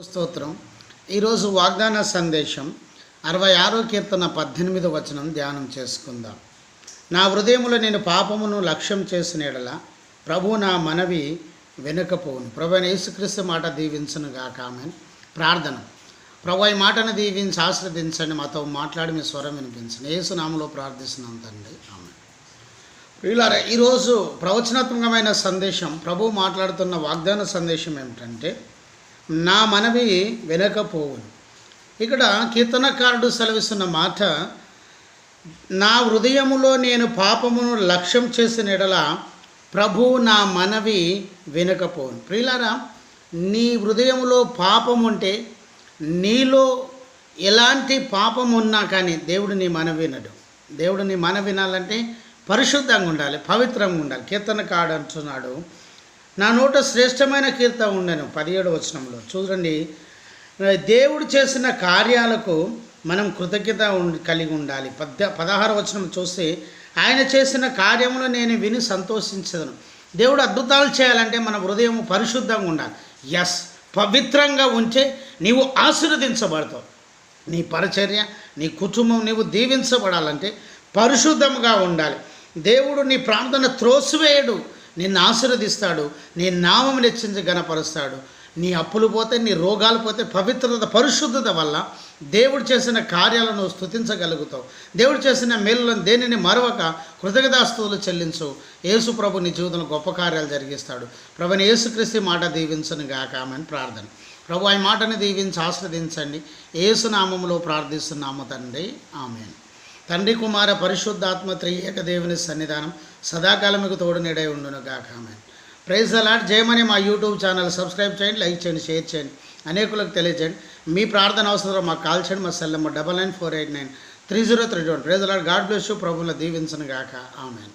స్తోత్రం. ఈరోజు వాగ్దాన సందేశం అరవై ఆరో కీర్తన పద్దెనిమిది వచనం ధ్యానం చేసుకుందాం. నా హృదయములో నేను పాపమును లక్ష్యం చేసిన ఎడల ప్రభు నా మనవి వెనుకపోను ప్రభు యేసుక్రీస్తు మాట దీవించను గాక. ఆమె ప్రార్థన. ప్రభు ఈ మాటను దీవించి ఆశ్రదించండి మాతో మాట్లాడి మీ స్వరం వినిపించండి. యేసునామలో ప్రార్థిస్తున్నాం తండ్రి. ఆమె ప్రియులారా ఈరోజు ప్రవచనాత్మకమైన సందేశం ప్రభు మాట్లాడుతున్న వాగ్దాన సందేశం ఏమిటంటే నా మనవి వెనకపోవును. ఇక్కడ కీర్తనకారుడు సెలవిస్తున్న మాట నా హృదయములో నేను పాపమును లక్ష్యం చేసిన ఎడల ప్రభు నా మనవి వినకపోను ప్రియులారా నీ హృదయములో పాపం ఉంటే నీలో ఎలాంటి పాపం ఉన్నా కానీ దేవుడు నీ మన వినడు. దేవుడు నీ మన వినాలంటే పరిశుద్ధంగా ఉండాలి పవిత్రంగా ఉండాలి. కీర్తనకాడు అంటున్నాడు నా నోట శ్రేష్టమైన కీర్తన ఉండను పదిహేడు వచనంలో. చూడండి దేవుడు చేసిన కార్యాలకు మనం కృతజ్ఞత కలిగి ఉండాలి. పద్ద పదహారు వచనం చూస్తే ఆయన చేసిన కార్యములు నేను విని సంతోషించదను. దేవుడు అద్భుతాలు చేయాలంటే మన హృదయం పరిశుద్ధంగా ఉండాలి. ఎస్ పవిత్రంగా ఉంటే నీవు ఆశీర్వదించబడతావు. నీ పరిచర్య నీ కుటుంబం నీవు దీవించబడాలంటే పరిశుద్ధంగా ఉండాలి. దేవుడు నీ ప్రార్థన త్రోసివేయడు. నిన్ను ఆశీర్వదిస్తాడు నీ నామం హెచ్చించి గనపరుస్తాడు నీ అప్పులు పోతే నీ రోగాలు పోతే పవిత్రత పరిశుద్ధత వల్ల దేవుడు చేసిన కార్యాలను స్తుతించగలుగుతావు. దేవుడు చేసిన మేలులను దేనిని మరవక కృతజ్ఞతాస్తువులు చెల్లించు. యేసు ప్రభు నీ జీవితంలో గొప్ప కార్యాలు జరిగిస్తాడు. ప్రభుని యేసుక్రీస్తు మాట దీవించను గాక. ఆమెను. ప్రార్థన. ప్రభు ఆ మాటని దీవించి ఆస్వాదించండి ఏసునామంలో ప్రార్థిస్తున్నాము తండ్రి. ఆమెను. తండ్రి కుమార పరిశుద్ధాత్మ త్రియేక దేవుని సన్నిధానం సదాకాలం మీకు తోడు నీడై ఉండును గాక ఆమెన్ ప్రైజ్ అలాట్ జయమని మా యూట్యూబ్ ఛానల్ సబ్స్క్రైబ్ చేయండి లైక్ చేయండి షేర్ చేయండి. అనేకులకు తెలియజేయండి. మీ ప్రార్థన అవసరం మాకు కాల్ చేయండి మా cell number double nine four eight nine three zero three one praise Lord God bless you ప్రభుల దీవించను గాక ఆమెన్.